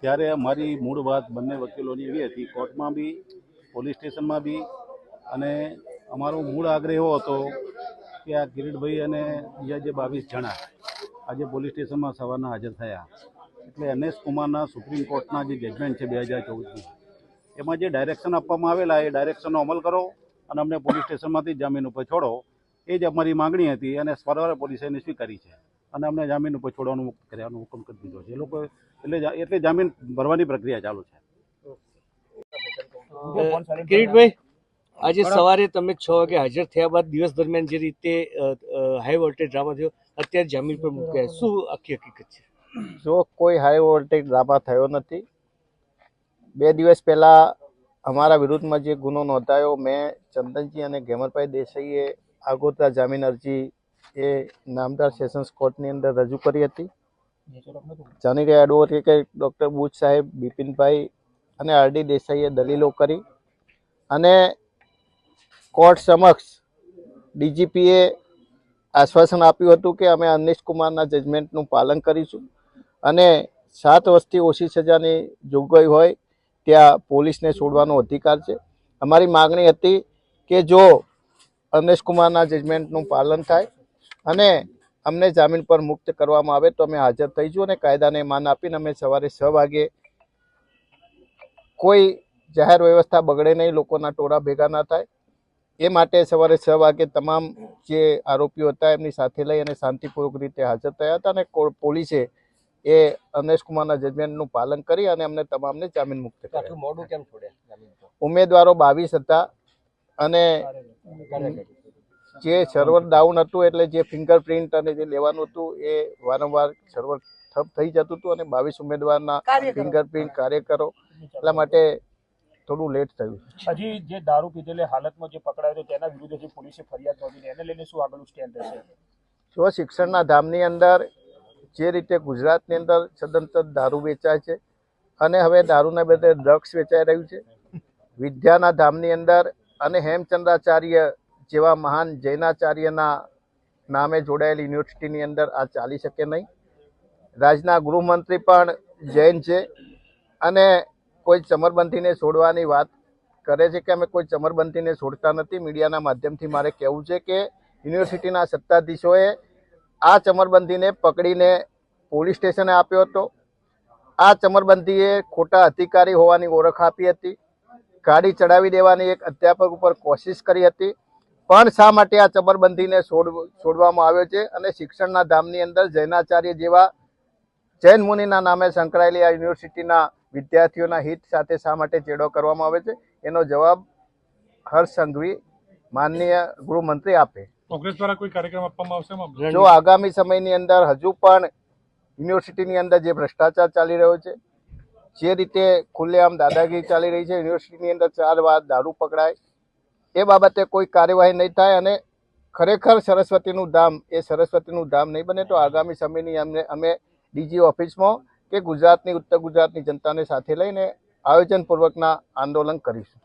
ત્યારે મારી મૂળ વાત બંને વકીલોની એવી હતી. કોર્ટમાં બી, પોલીસ સ્ટેશનમાં બી અને અમારો મૂળ આગ્રહ એવો હતો કે આ કિરીટભાઈ અને બીજા જે બાવીસ જણા આજે પોલીસ સ્ટેશનમાં સવારના હાજર થયા. એટલે એનએસ કુમારના સુપ્રીમ કોર્ટના જે જજમેન્ટ છે બે હજાર ચૌદથી એમાં જે ડાયરેક્શન આપવામાં આવેલા એ ડાયરેક્શનનો અમલ કરો અને અમને પોલીસ સ્ટેશનમાંથી જામીન ઉપર છોડો. એ જ અમારી માગણી હતી અને સ્વરવાર પોલીસે એને સ્વીકારી છે. અને અમને જામીન ઉપર છોડવાનું મુક્ત કર્યાનો હુકમ કરી દીધો છે. એ લોકો એટલે એટલે જામીન ભરવાની પ્રક્રિયા ચાલુ છે. કિરીટભાઈ આજે સવારે તમે છ વાગે હાજર થયા બાદ દિવસ દરમિયાન જે રીતે હાઈ વોલ્ટેજ ડ્રામા થયો અત્યારે જામીન પર મૂક્યા શું આખી હકીકત છે? જો કોઈ હાઈ વોલ્ટેજ ડ્રામા થયો નથી, બે દિવસ પહેલાં અમારા વિરુદ્ધમાં જે ગુનો નોંધાયો, મેં ચંદનજી અને ઘેમરભાઈ દેસાઈએ આગોતરા જામીન અરજી એ નામદાર સેશન્સ કોર્ટની અંદર રજૂ કરી હતી. જાણી ગયા એડવોકેટ ડૉક્ટર બુચ સાહેબ, બિપિનભાઈ અને આરડી દેસાઈએ દલીલો કરી અને કોર્ટ સમક્ષ ડીજીપીએ આશ્વાસન આપ્યું હતું કે અમે અનિશ કુમારના જજમેન્ટનું પાલન કરીશું. અને સાત વર્ષથી ઓછી સજાની જોગવાઈ હોય ત્યાં પોલીસને છોડવાનો અધિકાર છે. અમારી માગણી હતી કે જો અનેશકુમારના જજમેન્ટનું પાલન થાય અને અમને જામીન પર મુક્ત કરવામાં આવે તો અમે હાજર થઈશું અને કાયદાને માન આપીને અમે સવારે છ વાગે કોઈ જાહેર વ્યવસ્થા બગડે નહીં, લોકોના ટોળા ભેગા ના થાય. એ માટે સવારે છ વાગે તમામ જે આરોપીઓ હતા એમની સાથે લઈ અને શાંતિપૂર્વક રીતે હાજર થયા હતા અને પોલીસે એ અનેશ કુમારના જજમેન્ટનું પાલન કરી અને અમને તમામને જામીન મુક્ત કર્યા. મોડું કેમ છોડ્યા ઉમેદવારો બાવીસ હતા અને જે સર્વર ડાઉન હતું એટલે જે ફિંગરપ્રિન્ટ અને જે લેવાનું હતું એ વારંવાર સર્વર ઠપ થઈ જતું હતું અને બાવીસ ઉમેદવારના ફિંગરપ્રિન્ટ કાર્યકરો. એટલા માટે થોડું લેટ થયું. હજી જે દારૂ પીધેલી હાલતમાં જે પકડાયો હતો તેના વિરુદ્ધ જે પોલીસે ફરિયાદ નોંધી એને લઈને શું આગળનું સ્ટેન્ડ રહેશે? જો શિક્ષણના ધામની અંદર જે રીતે ગુજરાતની અંદર સદંતર દારૂ વેચાય છે અને હવે દારૂના બદલે ડ્રગ્સ વેચાઈ રહ્યું છે. વિદ્યાના ધામની અંદર અને હેમચંદ્રાચાર્ય જેવા મહાન જૈનાચાર્યના નામે જોડાયેલી યુનિવર્સિટીની અંદર આ ચાલી શકે નહીં. રાજ્યના ગૃહમંત્રી પણ જૈન છે અને કોઈ ચમરબંધીને છોડવાની વાત કરે છે કે અમે કોઈ ચમરબંધીને છોડતા નથી. મીડિયાના માધ્યમથી મારે કહેવું છે કે યુનિવર્સિટીના સત્તાધીશોએ આ ચમરબંધીને પકડીને પોલીસ સ્ટેશને આપ્યો હતો. આ ચમરબંધીએ ખોટા અધિકારી હોવાની ઓળખ આપી હતી. ગાડી ચડાવી દેવાની એક અધ્યાપક ઉપર કોશિશ કરી હતી. પણ શા માટે આ ચમરબંધીને છોડ, છોડવામાં આવ્યો છે અને શિક્ષણના ધામની અંદર જૈનાચાર્ય જેવા જૈન મુનિના નામે સંકળાયેલી આ યુનિવર્સિટીના વિદ્યાર્થીઓના હિત સાથે શા માટે ચેડો કરવામાં આવે છે? એનો જવાબ હર્ષ સંઘવી, માનનીય ગૃહમંત્રી આપે. કોંગ્રેસ દ્વારા કોઈ કાર્યક્રમ આપવામાં આવશે જો આગામી સમયની અંદર હજુ પણ યુનિવર્સિટીની અંદર જે ભ્રષ્ટાચાર ચાલી રહ્યો છે, જે રીતે ખુલ્લેઆમ દાદાગીરી ચાલી રહી છે, યુનિવર્સિટીની અંદર ચાર વાર દારૂ પકડાય, એ બાબતે કોઈ કાર્યવાહી નહીં થાય અને ખરેખર સરસ્વતીનું ધામ, એ સરસ્વતીનું ધામ નહીં બને તો આગામી સમયની અમને, અમે ડીજી ઓફિસમાં કે ગુજરાતની, ઉત્તર ગુજરાતની જનતાને સાથે લઈને આયોજનપૂર્વકના આંદોલન કરીશું.